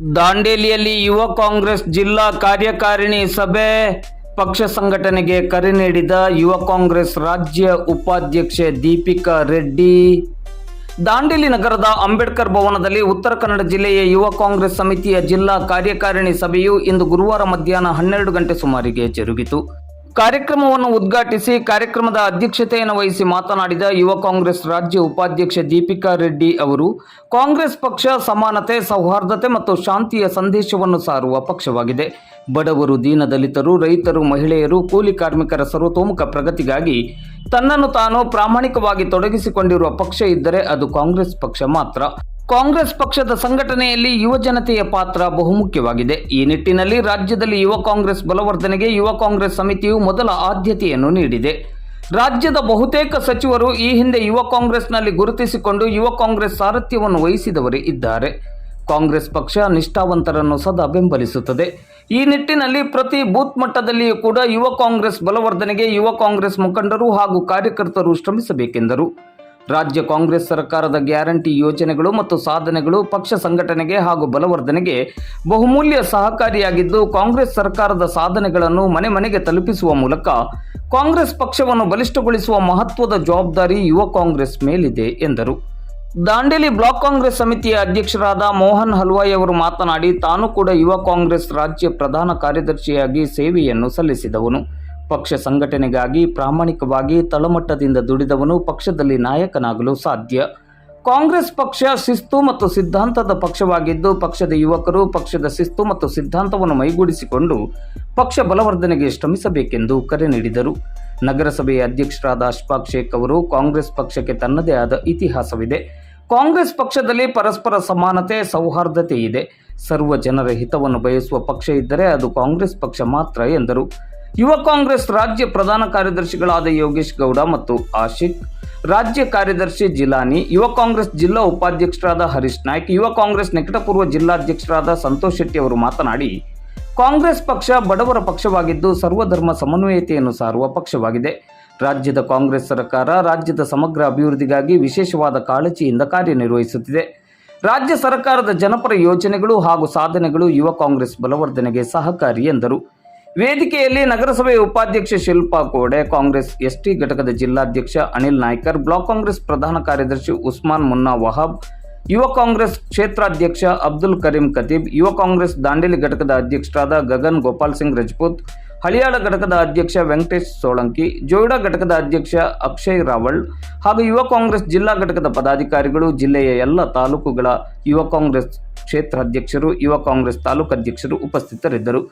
ದಾಂಡೇಲಿಯಲ್ಲಿ ಯುವ ಕಾಂಗ್ರೆಸ್ ಜಿಲ್ಲಾ ಕಾರ್ಯಕಾರಿಣಿ ಸಭೆ ಪಕ್ಷ ಸಂಘಟನೆಗೆ ಕರೆ ನೀಡಿದ ಯುವ ಕಾಂಗ್ರೆಸ್ ರಾಜ್ಯ ಉಪಾಧ್ಯಕ್ಷೆ ದೀಪಿಕಾ ರೆಡ್ಡಿ. ದಾಂಡೇಲಿ ನಗರದ ಅಂಬೇಡ್ಕರ್ ಭವನದಲ್ಲಿ ಉತ್ತರ ಕನ್ನಡ ಜಿಲ್ಲೆಯ ಯುವ ಕಾಂಗ್ರೆಸ್ ಸಮಿತಿಯ ಜಿಲ್ಲಾ ಕಾರ್ಯಕಾರಿಣಿ ಸಭೆಯು ಇಂದು ಗುರುವಾರ ಮಧ್ಯಾಹ್ನ ಹನ್ನೆರಡು ಗಂಟೆ ಸುಮಾರಿಗೆ ಜರುಗಿತು. ಕಾರ್ಯಕ್ರಮವನ್ನು ಉದ್ಘಾಟಿಸಿ ಕಾರ್ಯಕ್ರಮದ ಅಧ್ಯಕ್ಷತೆಯನ್ನು ವಹಿಸಿ ಮಾತನಾಡಿದ ಯುವ ಕಾಂಗ್ರೆಸ್ ರಾಜ್ಯ ಉಪಾಧ್ಯಕ್ಷ ದೀಪಿಕಾ ರೆಡ್ಡಿ ಅವರು, ಕಾಂಗ್ರೆಸ್ ಪಕ್ಷ ಸಮಾನತೆ, ಸೌಹಾರ್ದತೆ ಮತ್ತು ಶಾಂತಿಯ ಸಂದೇಶವನ್ನು ಸಾರುವ ಪಕ್ಷವಾಗಿದೆ. ಬಡವರು ದೀನದಲಿತರು, ರೈತರು, ಮಹಿಳೆಯರು, ಕೂಲಿ ಕಾರ್ಮಿಕರ ಸರ್ವತೋಮುಖ ಪ್ರಗತಿಗಾಗಿ ತನ್ನನ್ನು ತಾನು ಪ್ರಾಮಾಣಿಕವಾಗಿ ತೊಡಗಿಸಿಕೊಂಡಿರುವ ಪಕ್ಷ ಇದ್ದರೆ ಅದು ಕಾಂಗ್ರೆಸ್ ಪಕ್ಷ ಮಾತ್ರ. ಕಾಂಗ್ರೆಸ್ ಪಕ್ಷದ ಸಂಘಟನೆಯಲ್ಲಿ ಯುವ ಜನತೆಯ ಪಾತ್ರ ಬಹುಮುಖ್ಯವಾಗಿದೆ. ಈ ನಿಟ್ಟಿನಲ್ಲಿ ರಾಜ್ಯದಲ್ಲಿ ಯುವ ಕಾಂಗ್ರೆಸ್ ಬಲವರ್ಧನೆಗೆ ಯುವ ಕಾಂಗ್ರೆಸ್ ಸಮಿತಿಯು ಮೊದಲ ಆದ್ಯತೆಯನ್ನು ನೀಡಿದೆ. ರಾಜ್ಯದ ಬಹುತೇಕ ಸಚಿವರು ಈ ಹಿಂದೆ ಯುವ ಕಾಂಗ್ರೆಸ್ನಲ್ಲಿ ಗುರುತಿಸಿಕೊಂಡು ಯುವ ಕಾಂಗ್ರೆಸ್ ಸಾರಥ್ಯವನ್ನು ವಹಿಸಿದವರೇ ಇದ್ದಾರೆ. ಕಾಂಗ್ರೆಸ್ ಪಕ್ಷ ನಿಷ್ಠಾವಂತರನ್ನು ಸದಾ ಬೆಂಬಲಿಸುತ್ತದೆ. ಈ ನಿಟ್ಟಿನಲ್ಲಿ ಪ್ರತಿ ಬೂತ್ ಮಟ್ಟದಲ್ಲಿಯೂ ಕೂಡ ಯುವ ಕಾಂಗ್ರೆಸ್ ಬಲವರ್ಧನೆಗೆ ಯುವ ಕಾಂಗ್ರೆಸ್ ಮುಖಂಡರು ಹಾಗೂ ಕಾರ್ಯಕರ್ತರು ಶ್ರಮಿಸಬೇಕೆಂದರು. ರಾಜ್ಯ ಕಾಂಗ್ರೆಸ್ ಸರ್ಕಾರದ ಗ್ಯಾರಂಟಿ ಯೋಜನೆಗಳು ಮತ್ತು ಸಾಧನೆಗಳು ಪಕ್ಷ ಸಂಘಟನೆಗೆ ಹಾಗೂ ಬಲವರ್ಧನೆಗೆ ಬಹುಮೂಲ್ಯ ಸಹಕಾರಿಯಾಗಿದ್ದು, ಕಾಂಗ್ರೆಸ್ ಸರ್ಕಾರದ ಸಾಧನೆಗಳನ್ನು ಮನೆ ಮನೆಗೆ ತಲುಪಿಸುವ ಮೂಲಕ ಕಾಂಗ್ರೆಸ್ ಪಕ್ಷವನ್ನು ಬಲಿಷ್ಠಗೊಳಿಸುವ ಮಹತ್ವದ ಜವಾಬ್ದಾರಿ ಯುವ ಕಾಂಗ್ರೆಸ್ ಮೇಲಿದೆ, ಎಂದರು. ದಾಂಡೇಲಿ ಬ್ಲಾಕ್ ಕಾಂಗ್ರೆಸ್ ಸಮಿತಿಯ ಅಧ್ಯಕ್ಷರಾದ ಮೋಹನ್ ಹಲ್ವಾಯಿ ಅವರು ಮಾತನಾಡಿ, ತಾನು ಕೂಡ ಯುವ ಕಾಂಗ್ರೆಸ್ ರಾಜ್ಯ ಪ್ರಧಾನ ಕಾರ್ಯದರ್ಶಿಯಾಗಿ ಸೇವೆಯನ್ನು ಸಲ್ಲಿಸಿದವನು. ಪಕ್ಷ ಸಂಘಟನೆಗಾಗಿ ಪ್ರಾಮಾಣಿಕವಾಗಿ ತಳಮಟ್ಟದಿಂದ ದುಡಿದವನು, ಪಕ್ಷದಲ್ಲಿ ನಾಯಕನಾಗಲು ಸಾಧ್ಯ. ಕಾಂಗ್ರೆಸ್ ಪಕ್ಷ ಶಿಸ್ತು ಮತ್ತು ಸಿದ್ಧಾಂತದ ಪಕ್ಷವಾಗಿದ್ದು, ಪಕ್ಷದ ಯುವಕರು ಪಕ್ಷದ ಶಿಸ್ತು ಮತ್ತು ಸಿದ್ಧಾಂತವನ್ನು ಮೈಗೂಡಿಸಿಕೊಂಡು ಪಕ್ಷ ಬಲವರ್ಧನೆಗೆ ಶ್ರಮಿಸಬೇಕೆಂದು ಕರೆ ನೀಡಿದರು. ನಗರಸಭೆಯ ಅಧ್ಯಕ್ಷರಾದ ಅಶ್ಫಾಕ್ ಶೇಖ್ ಅವರು ಕಾಂಗ್ರೆಸ್ ಪಕ್ಷಕ್ಕೆ ತನ್ನದೇ ಆದ ಇತಿಹಾಸವಿದೆ. ಕಾಂಗ್ರೆಸ್ ಪಕ್ಷದಲ್ಲಿ ಪರಸ್ಪರ ಸಮಾನತೆ, ಸೌಹಾರ್ದತೆ ಇದೆ. ಸರ್ವ ಜನರ ಹಿತವನ್ನು ಬಯಸುವ ಪಕ್ಷ ಇದ್ದರೆ ಅದು ಕಾಂಗ್ರೆಸ್ ಪಕ್ಷ ಮಾತ್ರ ಎಂದರು. ಯುವ ಕಾಂಗ್ರೆಸ್ ರಾಜ್ಯ ಪ್ರಧಾನ ಕಾರ್ಯದರ್ಶಿಗಳಾದ ಯೋಗೇಶ್ ಗೌಡ ಮತ್ತು ಆಶಿಕ್, ರಾಜ್ಯ ಕಾರ್ಯದರ್ಶಿ ಜಿಲಾನಿ, ಯುವ ಕಾಂಗ್ರೆಸ್ ಜಿಲ್ಲಾ ಉಪಾಧ್ಯಕ್ಷರಾದ ಹರೀಶ್ ನಾಯ್ಕ್, ಯುವ ಕಾಂಗ್ರೆಸ್ ನಿಕಟಪೂರ್ವ ಜಿಲ್ಲಾಧ್ಯಕ್ಷರಾದ ಸಂತೋಷ್ ಶೆಟ್ಟಿ ಅವರು ಮಾತನಾಡಿ ಕಾಂಗ್ರೆಸ್ ಪಕ್ಷ ಬಡವರ ಪಕ್ಷವಾಗಿದ್ದು ಸರ್ವಧರ್ಮ ಸಮನ್ವಯತೆಯನ್ನು ಸಾರುವ ಪಕ್ಷವಾಗಿದೆ. ರಾಜ್ಯದ ಕಾಂಗ್ರೆಸ್ ಸರ್ಕಾರ ರಾಜ್ಯದ ಸಮಗ್ರ ಅಭಿವೃದ್ಧಿಗಾಗಿ ವಿಶೇಷವಾದ ಕಾಳಜಿಯಿಂದ ಕಾರ್ಯನಿರ್ವಹಿಸುತ್ತಿದೆ. ರಾಜ್ಯ ಸರ್ಕಾರದ ಜನಪರ ಯೋಜನೆಗಳು ಹಾಗೂ ಸಾಧನೆಗಳು ಯುವ ಕಾಂಗ್ರೆಸ್ ಬಲವರ್ಧನೆಗೆ ಸಹಕಾರಿ ಎಂದರು. ವೇದಿಕೆಯಲ್ಲಿ ನಗರಸಭೆ ಉಪಾಧ್ಯಕ್ಷ ಶಿಲ್ಪಾ ಕೋಡೆ, ಕಾಂಗ್ರೆಸ್ ಎಸ್ಟಿ ಘಟಕದ ಜಿಲ್ಲಾಧ್ಯಕ್ಷ ಅನಿಲ್ ನಾಯ್ಕರ್, ಬ್ಲಾಕ್ ಕಾಂಗ್ರೆಸ್ ಪ್ರಧಾನ ಕಾರ್ಯದರ್ಶಿ ಉಸ್ಮಾನ್ ಮುನ್ನಾ ವಹಾಬ್ ಯುವ ಕಾಂಗ್ರೆಸ್ ಕ್ಷೇತ್ರಾಧ್ಯಕ್ಷ ಅಬ್ದುಲ್ ಕರೀಂ ಖತೀಬ್, ಯುವ ಕಾಂಗ್ರೆಸ್ ದಾಂಡೇಲಿ ಘಟಕದ ಅಧ್ಯಕ್ಷರಾದ ಗಗನ್ ಗೋಪಾಲ್ ಸಿಂಗ್ ರಜಪೂತ್, ಹಳಿಯಾಳ ಘಟಕದ ಅಧ್ಯಕ್ಷ ವೆಂಕಟೇಶ್ ಸೋಳಂಕಿ, ಜೋಯ್ಡಾ ಘಟಕದ ಅಧ್ಯಕ್ಷ ಅಕ್ಷಯ್ ರಾವಳ್ ಹಾಗೂ ಯುವ ಕಾಂಗ್ರೆಸ್ ಜಿಲ್ಲಾ ಘಟಕದ ಪದಾಧಿಕಾರಿಗಳು, ಜಿಲ್ಲೆಯ ಎಲ್ಲ ತಾಲೂಕುಗಳ ಯುವ ಕಾಂಗ್ರೆಸ್ ಕ್ಷೇತ್ರಾಧ್ಯಕ್ಷರು, ಯುವ ಕಾಂಗ್ರೆಸ್ ತಾಲೂಕು ಅಧ್ಯಕ್ಷರು ಉಪಸ್ಥಿತರಿದ್ದರು.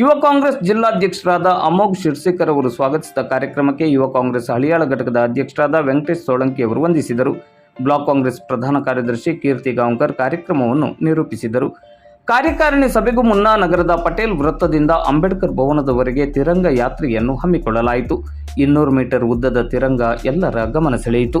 ಯುವ ಕಾಂಗ್ರೆಸ್ ಜಿಲ್ಲಾಧ್ಯಕ್ಷರಾದ ಅಮೋಘ್ ಶಿರ್ಸಿಕರ್ ಅವರು ಸ್ವಾಗತಿಸಿದ ಕಾರ್ಯಕ್ರಮಕ್ಕೆ ಯುವ ಕಾಂಗ್ರೆಸ್ ಹಳಿಯಾಳ ಘಟಕದ ಅಧ್ಯಕ್ಷರಾದ ವೆಂಕಟೇಶ್ ಸೋಳಂಕಿ ಅವರು ವಂದಿಸಿದರು. ಬ್ಲಾಕ್ ಕಾಂಗ್ರೆಸ್ ಪ್ರಧಾನ ಕಾರ್ಯದರ್ಶಿ ಕೀರ್ತಿ ಗಾಂವ್ಕರ್ ಕಾರ್ಯಕ್ರಮವನ್ನು ನಿರೂಪಿಸಿದರು. ಕಾರ್ಯಕಾರಿಣಿ ಸಭೆಗೂ ಮುನ್ನ ನಗರದ ಪಟೇಲ್ ವೃತ್ತದಿಂದ ಅಂಬೇಡ್ಕರ್ ಭವನದವರೆಗೆ ತಿರಂಗ ಯಾತ್ರೆಯನ್ನು ಹಮ್ಮಿಕೊಳ್ಳಲಾಯಿತು. ಇನ್ನೂರು ಮೀಟರ್ ಉದ್ದದ ತಿರಂಗ ಎಲ್ಲರ ಗಮನ ಸೆಳೆಯಿತು.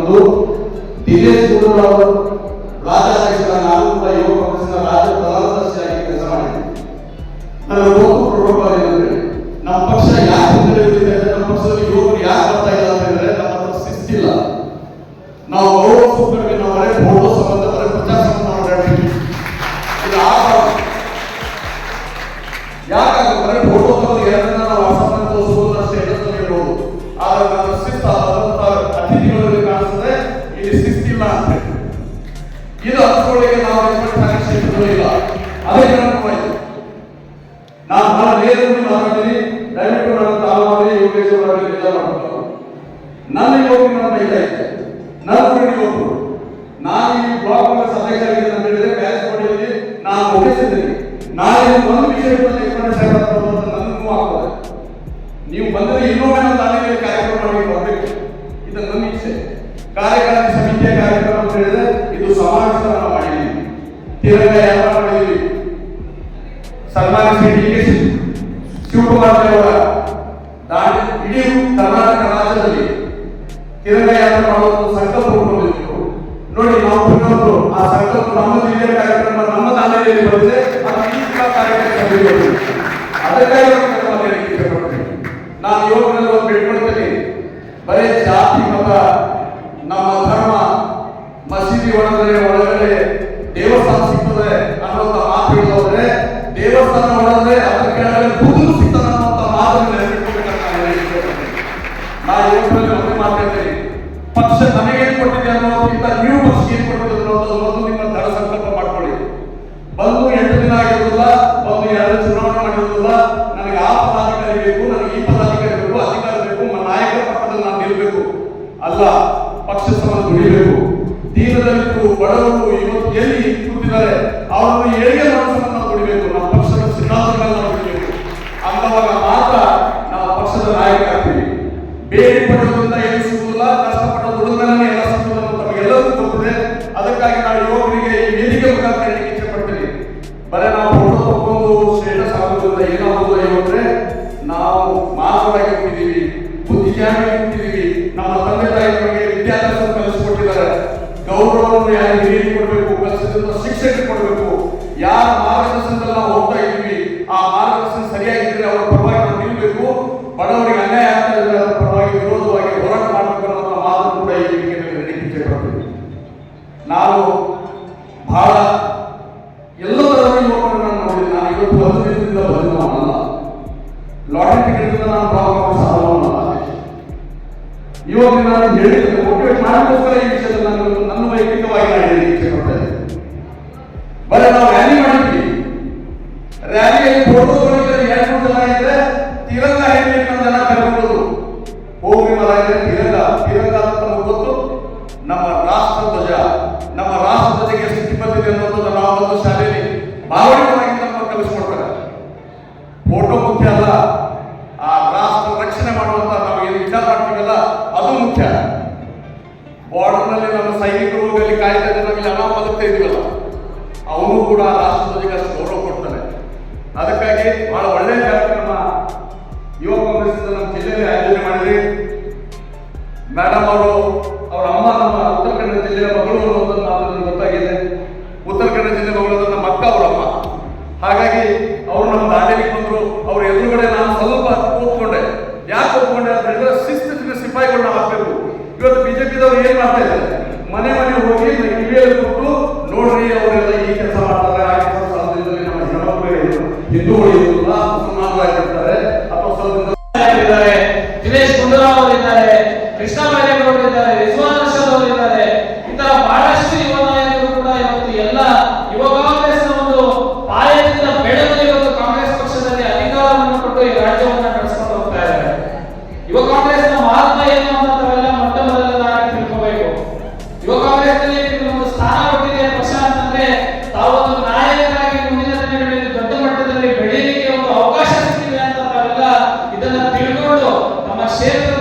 వహిస్తున్నారు ದಿನೇಶ್ ಗುಂಡೂರಾವ್ ರಾಜ್ಯಾಧ್ಯಕ್ಷರ ನಾನು ಕೂಡ ಯುವ ಕಾಂಗ್ರೆಸ್ನ ರಾಜ್ಯ ಪ್ರಧಾನದರ್ಶಿಯಾಗಿ ಕೆಲಸ ಮಾಡಿದ್ದೀನಿ ನನ್ನ ಇದು ಅಷ್ಟರೊಳಗೆ ನಾವು ರೆಸ್ಪೆಕ್ಟ್ ಸಾಕಷ್ಟು ಅದೇ ಕಾರಣವಾಯಿತು ನಾನು ಬಹಳ ನೇರವನ್ನು ಮಾತಾಡ್ತೀನಿ. ದಯವಿಟ್ಟು ನನ್ನ ತಾವು ಮಾಡಿ, ಯೋಗೇಶ್ ಅವರಲ್ಲಿ ವಿಚಾರ ಮಾಡ್ಕೊಂಡು. ನನ್ನ ಯೋಗಿ ನನ್ನ ಇಲ್ಲ ನನ್ನ ನಾನು ಈ ಬ್ಲಾಕ್ ಸಮಾವೇಶವನ್ನು ಮಾಡಿದ್ದೀವಿ ತಿರಂಗ ಯಾತ್ರಾ ಮಾಡಿದ್ದೀವಿ ಸನ್ಮಾನಿಸಿ ಡಿ ಕೆ ಶಿವಕುಮಾರ್ ಅವರ ದಾಳಿ ಇಡೀ ಯಾತ್ರೆ ನೋಡಿ, ನಾವು ಆ ಸಂಕಲ್ಪ ನಮ್ಮ ಕಾರ್ಯಕ್ರಮ ನಮ್ಮ ತಾಲೂಕಿನಲ್ಲಿ ಬರುತ್ತೆ ಈ ಕಾರ್ಯಕ್ರಮ ಅದಕ್ಕಾಗಿ Eu falo assim quando é பொழுது ಯುವ ಕಾಂಗ್ರೆಸ್ ನಮ್ಮ ಜಿಲ್ಲೆಯಲ್ಲಿ ಆಯೋಜನೆ ಮಾಡಿದ್ರಿ. ಮೇಡಮ್ ಅವರು fazenda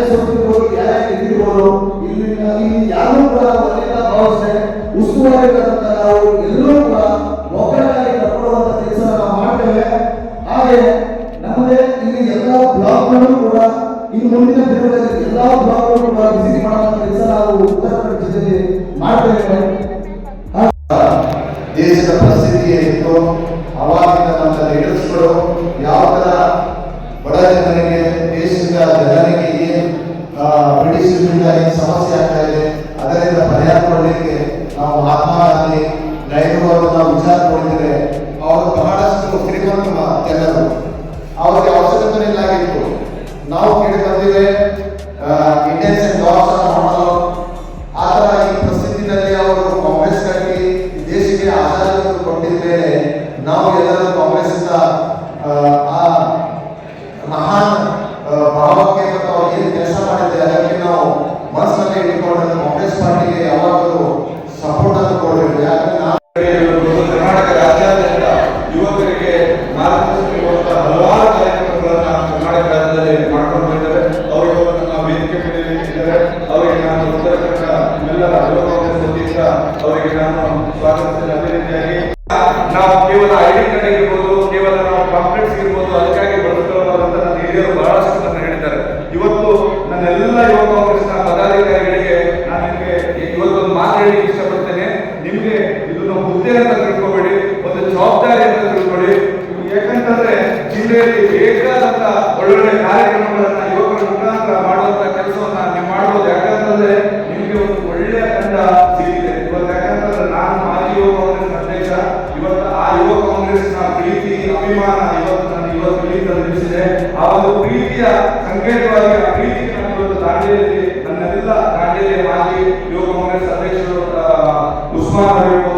ಶಾಸಕರು ಯಾರ್ಯಾರು ಇಲ್ಲಿ ಯಾರು ಕೂಡ ಭಾವಿಸ್ತಾರೆ ಉಸ್ತುವಾರಿ ಬಿಸಿಲಿಂದ ಏನು ಸಮಸ್ಯೆ ಆಗ್ತಾ ಇದೆ. ಅದರಿಂದ ಪರಿಹಾರ ಕೊಡಲಿಕ್ಕೆ ನಾವು ಮಹಾತ್ಮ ಗಾಂಧಿ ನೆಹರು ಅವರನ್ನ ವಿಚಾರ ಕೊಡಿದ್ರೆ ಅವರು ಬಹಳಷ್ಟು ಶ್ರೀಮಂತ ಕೆಲವರು ಕಾಂಗ್ರೆಸ್ ಪಾರ್ಟಿಗೆ ಯಾವಾಗಲೂ ಸಪೋರ್ಟ್ ಅನ್ನು ಕೊಡಬೇಕು. ಯಾಕಂದ್ರೆ ஆகவே Father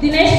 Dinesh